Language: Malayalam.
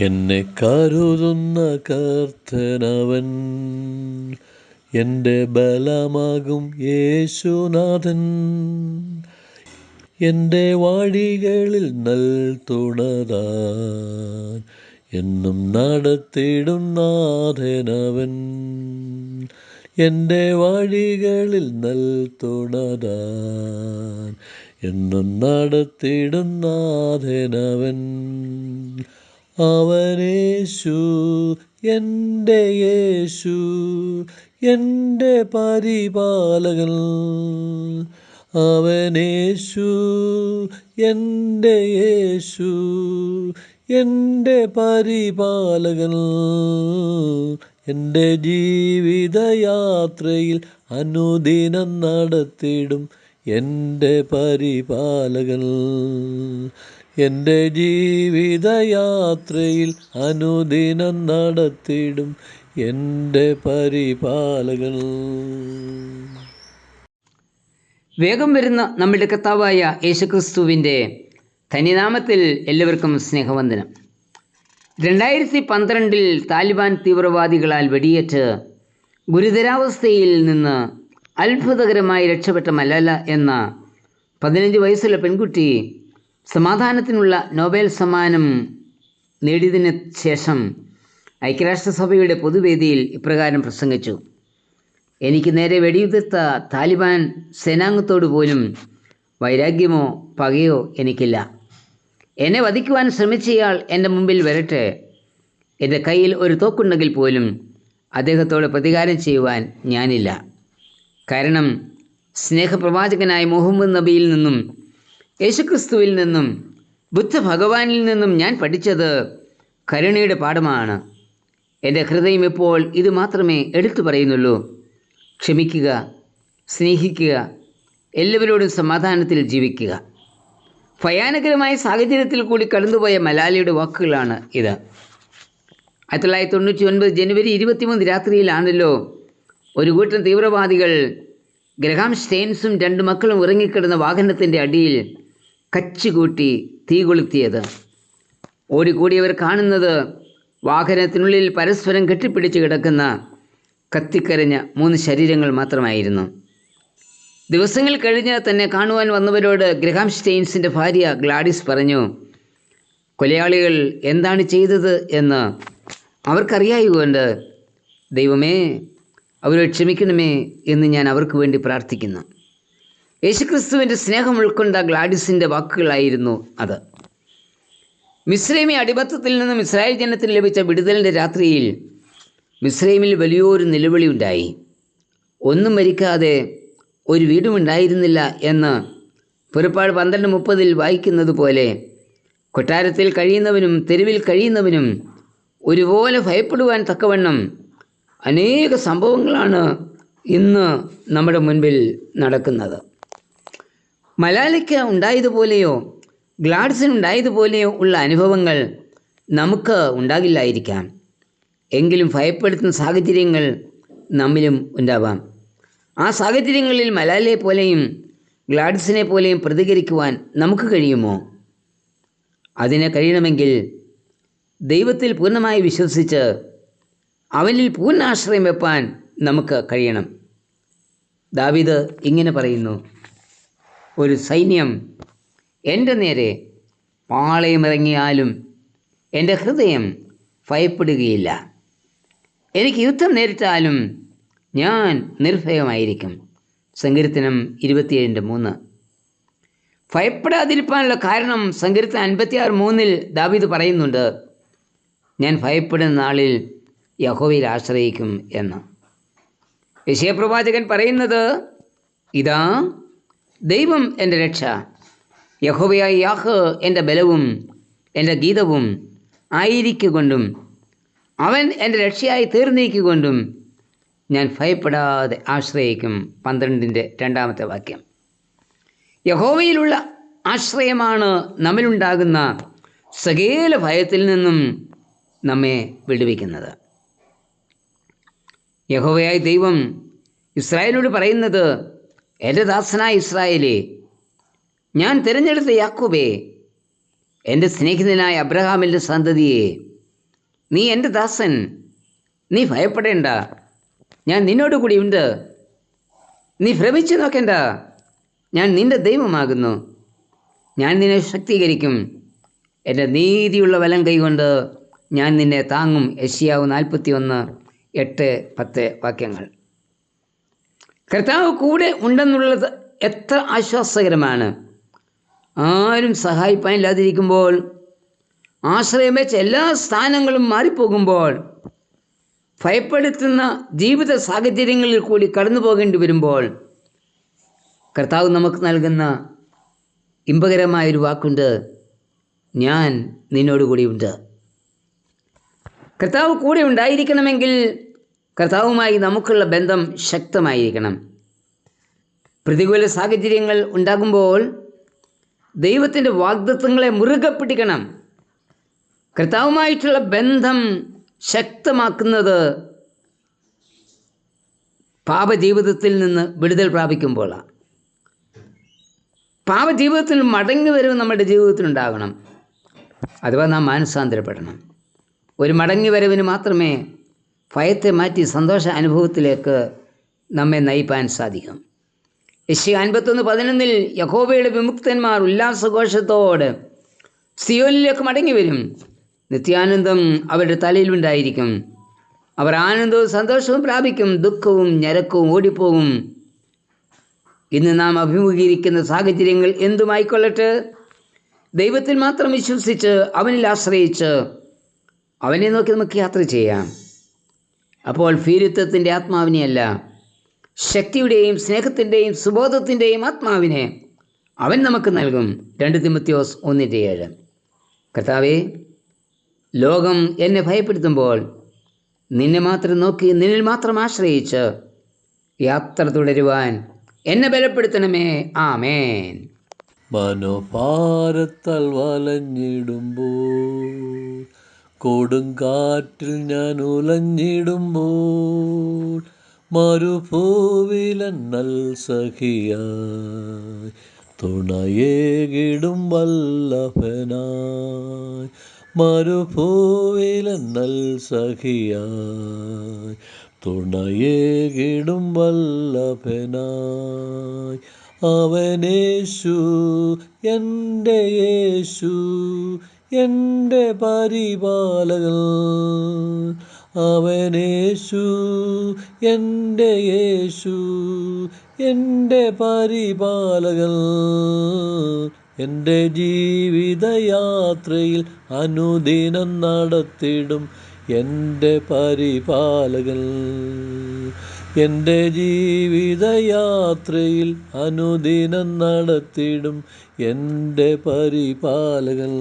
എന്നെ കരുതുന്ന കർത്തനവൻ എന്റെ ബലമാകും യേശുനാഥൻ. എന്റെ വഴികളിൽ നൽ തുണതാൻ എന്നും നടത്തിടും നാഥനവൻ. എന്റെ വഴികളിൽ നൽ തുണതാൻ എന്നും നടത്തിടും നാഥനവൻ. അവനേശു എന്റെ യേശു എന്റെ പരിപാലകൻ. അവനേശു എന്റെ യേശു എന്റെ പരിപാലകൻ. എന്റെ ജീവിതയാത്രയിൽ അനുദിനം നടത്തിടും എന്റെ പരിപാലകൻ. എന്റെ ജീവിതയാത്രയിൽ അനുദിനം നടത്തിടും എന്റെ പരിപാലകൻ വേഗം വരുന്ന നമ്മുടെ കർത്താവായ യേശുക്രിസ്തുവിന്റെ തനിനാമത്തിൽ എല്ലാവർക്കും സ്നേഹവന്ദനം. രണ്ടായിരത്തി പന്ത്രണ്ടിൽ താലിബാൻ തീവ്രവാദികളാൽ വെടിയേറ്റ് ഗുരുതരാവസ്ഥയിൽ നിന്ന് അത്ഭുതകരമായി രക്ഷപ്പെട്ട മലല എന്ന പതിനഞ്ച് വയസ്സുള്ള പെൺകുട്ടി സമാധാനത്തിനുള്ള നോബൽ സമ്മാനം നേടിയതിന് ശേഷം ഐക്യരാഷ്ട്രസഭയുടെ പൊതുവേദിയിൽ ഇപ്രകാരം പ്രസംഗിച്ചു. എനിക്ക് നേരെ വെടിയുതിർത്ത താലിബാൻ സേനാംഗത്തോട് പോലും വൈരാഗ്യമോ പകയോ എനിക്കില്ല. എന്നെ വധിക്കുവാൻ ശ്രമിച്ചയാൾ എന്റെ മുമ്പിൽ വരട്ടെ. എന്റെ കയ്യിൽ ഒരു തോക്കുണ്ടെങ്കിൽ പോലും അദ്ദേഹത്തോട് പ്രതികാരം ചെയ്യുവാൻ ഞാനില്ല. കാരണം സ്നേഹപ്രവാചകനായ മുഹമ്മദ് നബിയിൽ നിന്നും യേശുക്രിസ്തുവിൽ നിന്നും ബുദ്ധ ഭഗവാനിൽ നിന്നും ഞാൻ പഠിച്ചത് കരുണയുടെ പാഠമാണ്. എന്റെ ഹൃദയം ഇപ്പോൾ ഇത് മാത്രമേ എടുത്തു പറയുന്നുള്ളൂ. ക്ഷമിക്കുക സ്നേഹിക്കുക എല്ലാവരോടും സമാധാനത്തിൽ ജീവിക്കുക. ഭയാനകരമായ സാഹചര്യത്തിൽ കൂടി കടന്നുപോയ മലാലിയുടെ വാക്കുകളാണ് ഇത്. ആയിരത്തി തൊള്ളായിരത്തി തൊണ്ണൂറ്റി ഒൻപത് ജനുവരി ഇരുപത്തിമൂന്ന് രാത്രിയിലാണല്ലോ ഒരു കൂട്ടം തീവ്രവാദികൾ ഗ്രഹാം സ്റ്റെയിൻസും രണ്ട് മക്കളും ഉറങ്ങിക്കിടന്ന വാഹനത്തിന്റെ അടിയിൽ കച്ചുകൂട്ടി തീ കൊളുത്തിയത്. ഓടിക്കൂടിയവർ കാണുന്നത് വാഹനത്തിനുള്ളിൽ പരസ്പരം കെട്ടിപ്പിടിച്ച് കിടക്കുന്ന കത്തിക്കരഞ്ഞ മൂന്ന് ശരീരങ്ങൾ മാത്രമായിരുന്നു. ദിവസങ്ങൾ കഴിഞ്ഞ് തന്നെ കാണുവാൻ വന്നവരോട് ഗ്രഹാം സ്റ്റെയിൻസിന്റെ ഭാര്യ ഗ്ലാഡിസ് പറഞ്ഞു കൊലയാളികൾ എന്താണ് ചെയ്തത് എന്ന് അവർക്കറിയായതുകൊണ്ട് ദൈവമേ അവരെ ക്ഷമിക്കണമേ എന്ന് ഞാൻ അവർക്ക് വേണ്ടി പ്രാർത്ഥിക്കുന്നു. യേശുക്രിസ്തുവിന്റെ സ്നേഹം ഉൾക്കൊണ്ട ഗ്ലാഡിസിന്റെ വാക്കുകളായിരുന്നു അത്. മിസ്രൈമി അടിമത്തത്തിൽ നിന്നും ഇസ്രായേൽ ജനത്തിന് ലഭിച്ച വിടുതലിന്റെ രാത്രിയിൽ മിസ്രൈമിൽ വലിയൊരു നിലവിളി ഉണ്ടായി. ഒന്നും മരിക്കാതെ ഒരു വീടുമുണ്ടായിരുന്നില്ല എന്ന് പുറപ്പാട് പന്ത്രണ്ട് മുപ്പതിൽ വായിക്കുന്നത് പോലെ കൊട്ടാരത്തിൽ കഴിയുന്നവനും തെരുവിൽ കഴിയുന്നവനും ഒരുപോലെ ഭയപ്പെടുവാൻ തക്കവണ്ണം അനേക സംഭവങ്ങളാണ് ഇന്ന് നമ്മുടെ മുൻപിൽ നടക്കുന്നത്. മലാലയ്ക്ക് ഉണ്ടായതുപോലെയോ ഗ്ലാഡ്സിന് ഉണ്ടായതുപോലെയോ ഉള്ള അനുഭവങ്ങൾ നമുക്ക് ഉണ്ടാകില്ലായിരിക്കാം. എങ്കിലും ഭയപ്പെടുത്തുന്ന സാഹചര്യങ്ങൾ നമ്മിലും ഉണ്ടാവാം. ആ സാഹചര്യങ്ങളിൽ മലാലയെ പോലെയും ഗ്ലാഡ്സിനെ പോലെയും പ്രതികരിക്കുവാൻ നമുക്ക് കഴിയുമോ? അതിന് കഴിയണമെങ്കിൽ ദൈവത്തിൽ പൂർണമായി വിശ്വസിച്ച് അവനിൽ പൂർണ ആശ്രയം വെപ്പാൻ നമുക്ക് കഴിയണം. ദാവിദ് ഇങ്ങനെ പറയുന്നു. ഒരു സൈന്യം എന്റെ നേരെ പാളയമിറങ്ങിയാലും എന്റെ ഹൃദയം ഭയപ്പെടുകയില്ല. എനിക്ക് യുദ്ധം നേരിട്ടാലും ഞാൻ നിർഭയമായിരിക്കും. സങ്കീർത്തനം ഇരുപത്തിയേഴിന്റെ മൂന്ന്. ഭയപ്പെടാതിരിക്കാനുള്ള കാരണം സങ്കീർത്തനം അൻപത്തിയാറ് മൂന്നിൽ ദാവീദ് പറയുന്നുണ്ട്. ഞാൻ ഭയപ്പെടുന്ന നാളിൽ യഹോവയിൽ ആശ്രയിക്കും എന്ന്. വിഷയപ്രവാചകൻ പറയുന്നത് ഇതാ ദൈവം എന്റെ രക്ഷ. യഹോവയായ യാഹ് എന്റെ ബലവും എന്റെ ഗീതവും ആയിരിക്കൊണ്ടും അവൻ എന്റെ രക്ഷയായി തീർന്നിരിക്കുകൊണ്ടും ഞാൻ ഭയപ്പെടാതെ ആശ്രയിക്കും. പന്ത്രണ്ടിന്റെ രണ്ടാമത്തെ വാക്യം. യഹോവയിലുള്ള ആശ്രയമാണ് നമ്മിലുണ്ടാകുന്ന സകേല ഭയത്തിൽ നിന്നും നമ്മെ വിടുവിക്കുന്നത്. യഹോവയായ ദൈവം ഇസ്രായേലിനോട് പറയുന്നത് എന്റെ ദാസനായ ഇസ്രായേലേ ഞാൻ തിരഞ്ഞെടുത്ത യാക്കൂബേ എന്റെ സ്നേഹിതനായ അബ്രഹാമിന്റെ സന്തതിയെ നീ എന്റെ ദാസൻ. നീ ഭയപ്പെടേണ്ട. ഞാൻ നിന്നോട് ഉണ്ട്. നീ ഭ്രമിച്ചു നോക്കേണ്ട. ഞാൻ നിന്റെ ദൈവമാകുന്നു. ഞാൻ നിന്നെ ശക്തീകരിക്കും. എന്റെ നീതിയുള്ള വലം കൈകൊണ്ട് ഞാൻ നിന്നെ താങ്ങും. യശിയാവ് നാൽപ്പത്തി ഒന്ന് എട്ട് പത്ത് വാക്യങ്ങൾ. കർത്താവ് കൂടെ ഉണ്ടെന്നുള്ളത് എത്ര ആശ്വാസകരമാണ്. ആരും സഹായിപ്പാനില്ലാതിരിക്കുമ്പോൾ ആശ്രയം വെച്ച് എല്ലാ സ്ഥാനങ്ങളും മാറിപ്പോകുമ്പോൾ ഭയപ്പെടുത്തുന്ന ജീവിത സാഹചര്യങ്ങളിൽ കൂടി കടന്നു പോകേണ്ടി വരുമ്പോൾ കർത്താവ് നമുക്ക് നൽകുന്ന ഇമ്പകരമായൊരു വാക്കുണ്ട് ഞാൻ നിന്നോടുകൂടിയുണ്ട്. കർത്താവ് കൂടെ ഉണ്ടായിരിക്കണമെങ്കിൽ കർത്താവുമായി നമുക്കുള്ള ബന്ധം ശക്തമായിരിക്കണം. പ്രതികൂല സാഹചര്യങ്ങൾ ഉണ്ടാകുമ്പോൾ ദൈവത്തിന്റെ വാഗ്ദത്വങ്ങളെ മുറുകെ പിടിക്കണം. കർത്താവുമായിട്ടുള്ള ബന്ധം ശക്തമാക്കുന്നത് പാപജീവിതത്തിൽ നിന്ന് വിടുതൽ പ്രാപിക്കുമ്പോഴാണ് പാപജീവിതത്തിൽ മടങ്ങി വരവ് നമ്മുടെ ജീവിതത്തിൽ ഉണ്ടാകണം. അഥവാ നാം മാനസാന്തരപ്പെടണം. ഒരു മടങ്ങി വരവിന് മാത്രമേ ഭയത്തെ മാറ്റി സന്തോഷ അനുഭവത്തിലേക്ക് നമ്മെ നയിപ്പാൻ സാധിക്കും. യശ്യ അൻപത്തൊന്ന് പതിനൊന്നിൽ യഹോബയുടെ വിമുക്തന്മാർ ഉല്ലാസഘോഷത്തോട് സിയോനിലേക്ക് മടങ്ങി വരും. നിത്യാനന്ദം അവരുടെ തലയിലുണ്ടായിരിക്കും. അവർ ആനന്ദവും സന്തോഷവും പ്രാപിക്കും ദുഃഖവും ഞരക്കവും ഓടിപ്പോകും. ഇന്ന് നാം അഭിമുഖീകരിക്കുന്ന സാഹചര്യങ്ങൾ എന്തുമായിക്കൊള്ളട്ടെ? ദൈവത്തിൽ മാത്രം വിശ്വസിച്ച് അവനിൽ ആശ്രയിച്ച് അവനെ നോക്കി നമുക്ക് യാത്ര ചെയ്യാം. അപ്പോൾ ഭീരുത്വത്തിന്റെ ആത്മാവിനെയല്ല ശക്തിയുടെയും സ്നേഹത്തിന്റെയും സുബോധത്തിന്റെയും ആത്മാവിനെ അവൻ നമുക്ക് നൽകും. രണ്ട് തിമത്യോസ് ഒന്നിന്റെ ഏഴ്. കർത്താവേ ലോകം എന്നെ ഭയപ്പെടുത്തുമ്പോൾ നിന്നെ മാത്രം നോക്കി നിന്നിൽ മാത്രം ആശ്രയിച്ച് യാത്ര തുടരുവാൻ എന്നെ ബലപ്പെടുത്തണമേ. ആമേൻ. മനോഭാരത്താൽ വലഞ്ഞിടുമ്പോൾ കൊടുങ്കാറ്റിൽ ഞാൻ ഉലഞ്ഞിടുമ്പോൾ മരുഭൂവിലന്നൽ സഖിയായി തുണയേകിടും വല്ലഭനായി. മരുഭൂവിലെന്നൽ സഖിയായി തുണയേകിടും വല്ലഭനായി. അവനേശു എന്റെ യേശു എന്റെ പരിപാലകൾ അവനേശു എന്റെ യേശു എന്റെ പരിപാലകൾ എന്റെ ജീവിതയാത്രയിൽ അനുദിനം നടത്തിടും എന്റെ പരിപാലകൻ. എന്റെ ജീവിതയാത്രയിൽ അനുദിനം നടത്തിടും എന്റെ പരിപാലകൻ.